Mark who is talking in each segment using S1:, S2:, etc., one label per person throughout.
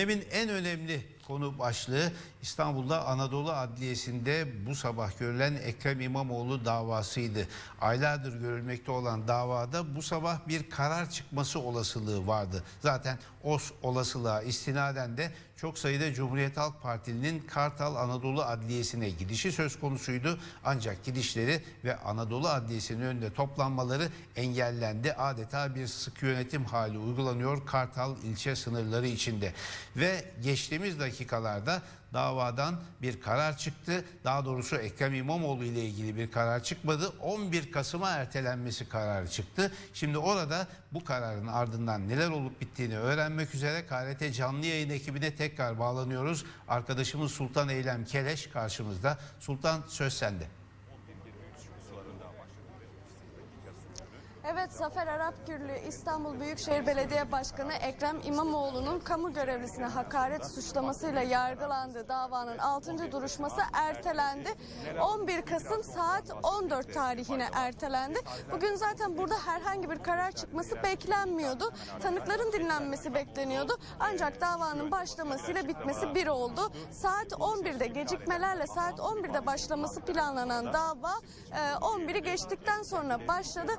S1: Gündemin en önemli konu başlığı İstanbul'da Anadolu Adliyesi'nde bu sabah görülen Ekrem İmamoğlu davasıydı. Aylardır görülmekte olan davada bu sabah bir karar çıkması olasılığı vardı. Zaten o olasılığa istinaden de çok sayıda Cumhuriyet Halk Partili'nin Kartal Anadolu Adliyesi'ne gidişi söz konusuydu. Ancak gidişleri ve Anadolu Adliyesi'nin önünde toplanmaları engellendi. Adeta bir sıkı yönetim hali uygulanıyor Kartal ilçe sınırları içinde. Ve geçtiğimiz dakikalarda davadan bir karar çıktı. Daha doğrusu Ekrem İmamoğlu ile ilgili bir karar çıkmadı. 11 Kasım'a ertelenmesi kararı çıktı. Şimdi orada bu kararın ardından neler olup bittiğini öğrenmek üzere KRT canlı yayın ekibine tekrar bağlanıyoruz. Arkadaşımız Sultan Eylem Keleş karşımızda. Sultan söz sende.
S2: Evet Zafer Arapgürlü İstanbul Büyükşehir Belediye Başkanı Ekrem İmamoğlu'nun kamu görevlisine hakaret suçlamasıyla yargılandığı davanın 6. duruşması ertelendi. 11 Kasım saat 14 tarihine ertelendi. Bugün zaten burada herhangi bir karar çıkması beklenmiyordu. Tanıkların dinlenmesi bekleniyordu. Ancak davanın başlamasıyla bitmesi bir oldu. Saat 11'de gecikmelerle saat 11'de başlaması planlanan dava e, 11'i geçtikten sonra başladı.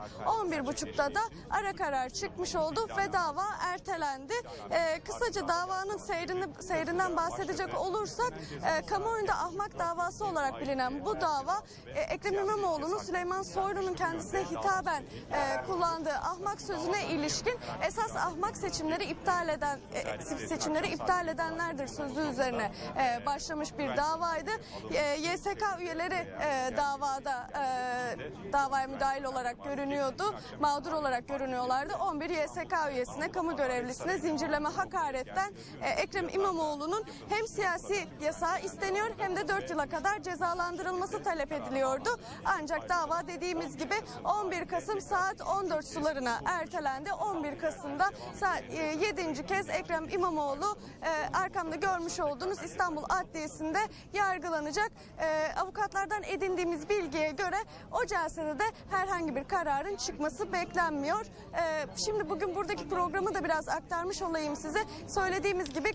S2: 11.30'da da ara karar çıkmış oldu ve dava ertelendi. E, kısaca davanın seyrini, seyrinden bahsedecek olursak e, kamuoyunda ahmak davası olarak bilinen bu dava e, Ekrem İmamoğlu'nun Süleyman Soylu'nun kendisine hitaben e, kullandığı ahmak sözüne ilişkin esas ahmak seçimleri iptal eden e, seçimleri iptal edenlerdir sözü üzerine e, başlamış bir davaydı. E, YSK üyeleri e, davada e, davaya müdahil olarak görünüyordu. Mağdur olarak görünüyorlardı. 11 YSK üyesine, kamu görevlisine zincirleme hakaretten e, Ekrem İmamoğlu'nun hem siyasi yasağı isteniyor hem de 4 yıla kadar cezalandırılması talep ediliyordu. Ancak dava dediğimiz gibi 11 Kasım saat 14 sularına ertelendi. 11 Kasım'da saat 7. kez Ekrem İmamoğlu e, arkamda görmüş olduğunuz İstanbul Adliyesi'nde yargılanacak. E, avukatlardan edindiğimiz bilgiye göre o celsede de herhangi bir kararın çıkması beklenmiyor. E, şimdi bugün buradaki programı da biraz aktarmış olayım size. Söylediğimiz gibi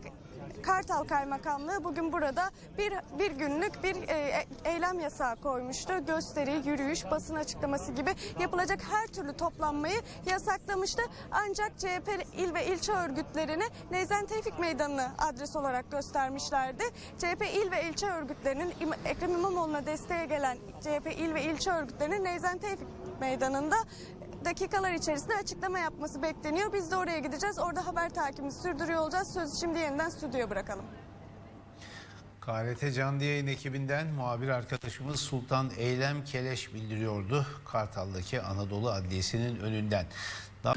S2: Kartal Kaymakamlığı bugün burada bir, bir günlük bir e, eylem yasağı koymuştu. Gösteri, yürüyüş, basın açıklaması gibi yapılacak her türlü toplanmayı yasaklamıştı. Ancak CHP il ve ilçe örgütlerini Neyzen Tevfik Meydanı'nı adres olarak göstermişlerdi. CHP il ve ilçe örgütlerinin Ekrem İmamoğlu'na desteğe gelen CHP il ve ilçe örgütlerinin Neyzen Tevfik Meydanı'nda dakikalar içerisinde açıklama yapması bekleniyor. Biz de oraya gideceğiz. Orada haber takibini sürdürüyor olacağız. Sözü şimdi yeniden stüdyoya bırakalım.
S1: KRT Canlı Yayın ekibinden muhabir arkadaşımız Sultan Eylem Keleş bildiriyordu. Kartal'daki Anadolu Adliyesi'nin önünden. Da-